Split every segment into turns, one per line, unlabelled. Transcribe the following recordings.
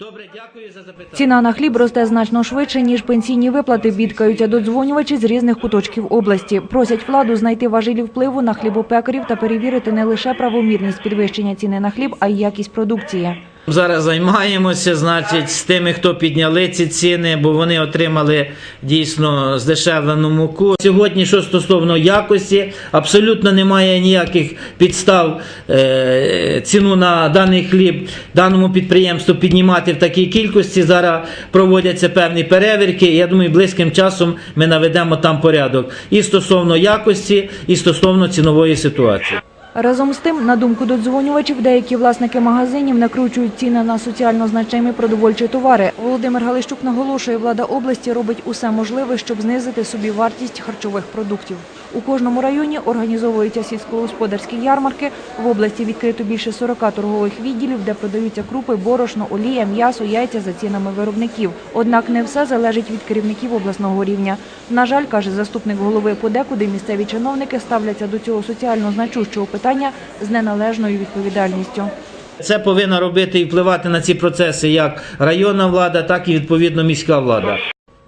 Добре, дякую за запитання.
Ціна на хліб росте значно швидше, ніж пенсійні виплати, бідкаються додзвонювачі з різних куточків області. Просять владу знайти важелі впливу на хлібопекарів та перевірити не лише правомірність підвищення ціни на хліб, а й якість продукції.
Зараз займаємося, значить, з тими, хто підняли ці ціни, бо вони отримали дійсно здешевлену муку. Сьогодні, що стосовно якості, абсолютно немає ніяких підстав е, ціну на даний хліб даному підприємству піднімати в такій кількості. Зараз проводяться певні перевірки. Я думаю, близьким часом ми наведемо там порядок і стосовно якості, і стосовно цінової ситуації.
Разом з тим, на думку додзвонювачів, деякі власники магазинів накручують ціни на соціально значимі продовольчі товари. Володимир Галищук наголошує, влада області робить усе можливе, щоб знизити собі вартість харчових продуктів. У кожному районі організовуються сільськогосподарські ярмарки. В області відкрито більше 40 торгових відділів, де продаються крупи, борошно, олія, м'ясо, яйця за цінами виробників. Однак не все залежить від керівників обласного рівня. На жаль, каже заступник голови, подекуди місцеві чиновники ставляться до цього соціально значущого питання з неналежною відповідальністю.
Це повинна робити і впливати на ці процеси як районна влада, так і відповідно міська влада.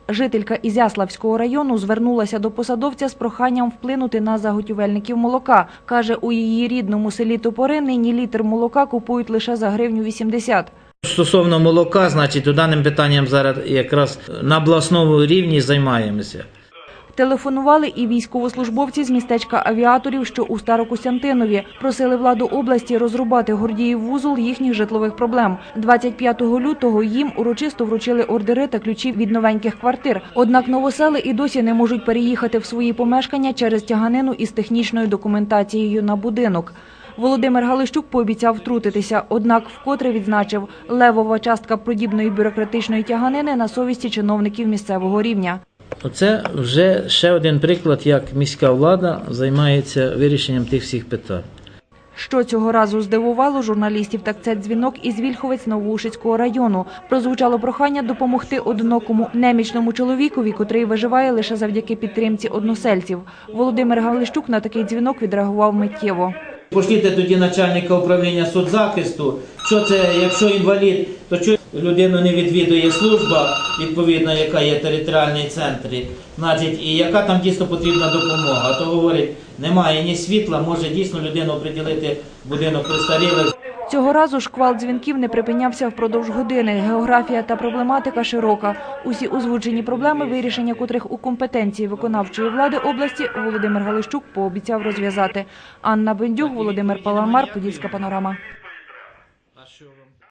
Жителька Ізяславського району звернулася до посадовця з проханням вплинути на заготівельників молока. Каже, у її рідному селі Топори нині літр молока купують лише за гривню 80.
Стосовно молока, значить, даним питанням зараз якраз на обласному рівні займаємося.
Телефонували і військовослужбовці з містечка авіаторів, що у Старокостянтинові. Просили владу області розрубати Гордіїв вузол їхніх житлових проблем. 25 лютого їм урочисто вручили ордери та ключі від новеньких квартир. Однак новосели і досі не можуть переїхати в свої помешкання через тяганину із технічною документацією на будинок. Володимир Галищук пообіцяв втрутитися, однак вкотре відзначив, левова частка подібної бюрократичної тяганини на совісті чиновників місцевого рівня.
Оце вже ще один приклад, як міська влада займається вирішенням тих всіх питань.
Що цього разу здивувало журналістів, так це дзвінок із Вільховець Новоушицького району. Прозвучало прохання допомогти одинокому немічному чоловікові, котрий виживає лише завдяки підтримці односельців. Володимир Галищук на такий дзвінок відреагував миттєво.
Пошліте тоді начальника управління соцзахисту. Що це, якщо інвалід, то чого людину не відвідує служба, відповідно, яка є в територіальній центрі, значить, і яка там дійсно потрібна допомога. То говорить, немає ні світла, може дійсно людину приділити будинок престарілих.
Цього разу шквал дзвінків не припинявся впродовж години. Географія та проблематика широка. Усі озвучені проблеми, вирішення котрих у компетенції виконавчої влади області, Володимир Галищук пообіцяв розв'язати. Анна Бендюк, Володимир Паламар, Подільська панорама.